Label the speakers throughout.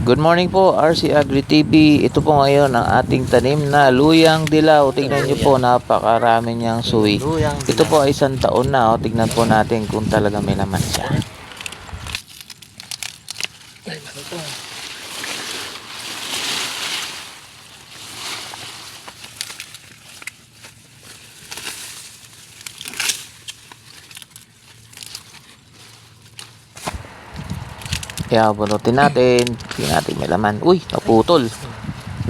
Speaker 1: Good morning po, RC Agri TV. Ito po ngayon ang ating tanim na luyang dilaw. Tingnan niyo po, napakarami niyang suwi. Ito po ay isang taon na. Oh. Tingnan po natin kung talaga may laman siya. Kaya bunutin natin. Tingnan natin may laman. Uy, naputol.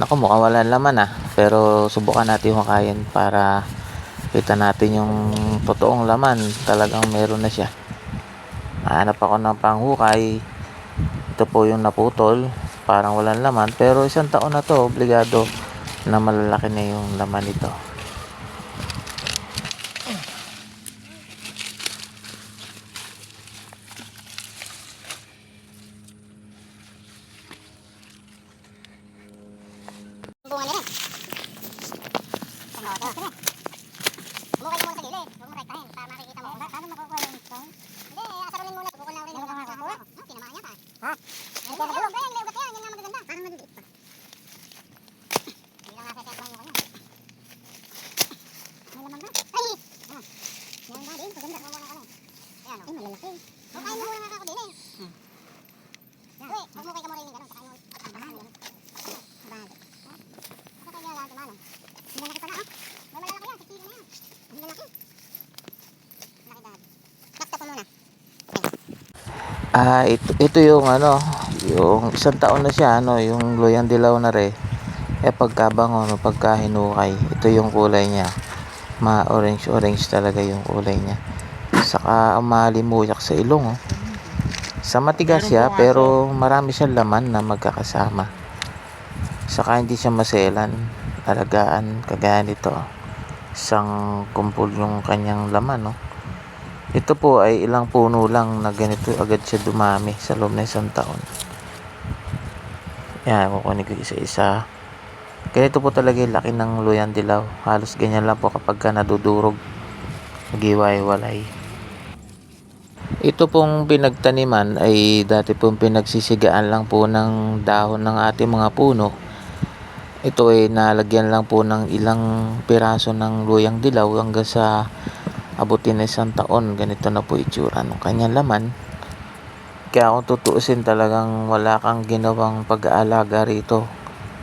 Speaker 1: Naku, mukhang wala laman ah. Pero subukan natin yung kakain para kita natin yung totoong laman. Talagang meron na siya. Hanap ako ng panghukay. Ito po yung naputol. Parang walang laman. Pero isang taon na to, obligado na malalaki na yung laman nito.
Speaker 2: Ano? Mukha mo sa gilid. Huwag mo rektahin para makikita mo. Paano makukuha yung stone? Hindi, asarunin muna. Bukol lang rin yung mga kukuha. Oh, tinamaan niya. Ha? Hindi nagulong. Kaya, hindi ugat yan. Yan nga magaganda. Parang maliliit pa. Hindi lang lang yung. May! Ah. Meron. Mawala ka na. Ayan. Ay, malalaki. Huwag kain mo muna nga ako din eh. Uy, huwag mo kay kamurinig. Ano? Sakain mo. Bahalo. Bahalo. Ito kaya lang tumano. Ang lalaki pala ah. May malalaki yan, sa kilo na yan. Ang lalaki. Laki dahil. Lakta ko muna.
Speaker 1: Ah, ito, ito yung ano, yung isang taon na siya, ano, yung loyang dilaw na re. Eh pagkabango, no, pagka hinukay, ito yung kulay niya. Ma orange orange talaga yung kulay niya. Saka malimuyak sa ilong, oh. Sa matigas siya, pero marami siyang laman na magkakasama. Saka hindi siya maselan, alagaan, kagaya nito. Isang kumpul yung kanyang laman, no. Ito po ay ilang puno lang na ganito agad siya dumami sa loob ng isang taon. Yan, kukunin ko isa-isa. Ganito po talaga yung laki ng luyan dilaw. Halos ganyan lang po kapag ka nadudurog. Nagiway-walay. Ito pong pinagtaniman ay dati pong pinagsisigaan lang po ng dahon ng ating mga puno. Ito ay nalagyan lang po ng ilang piraso ng luyang dilaw hanggang sa abutin na isang taon, ganito na po itsura ng kanyang laman. Kaya kung tutuusin talagang wala kang ginawang pag-aalaga rito,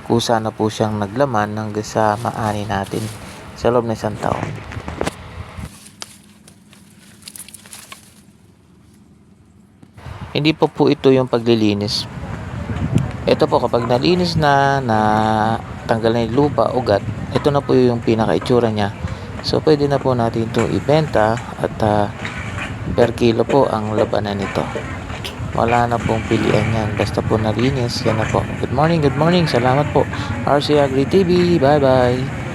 Speaker 1: kusa na po siyang naglaman hanggang sa maani natin sa loob ng isang taon. Hindi po po ito yung paglilinis. Ito po kapag nalinis na, na tanggal na yung lupa, ugat, ito na po yung pinaka-itsura niya. So, pwede na po natin ito ibenta at ah, per kilo po ang labanan nito. Wala na pong pilian yan. Basta po nalinis, yan na po. Good morning, good morning. Salamat po. RC Agri TV. Bye-bye.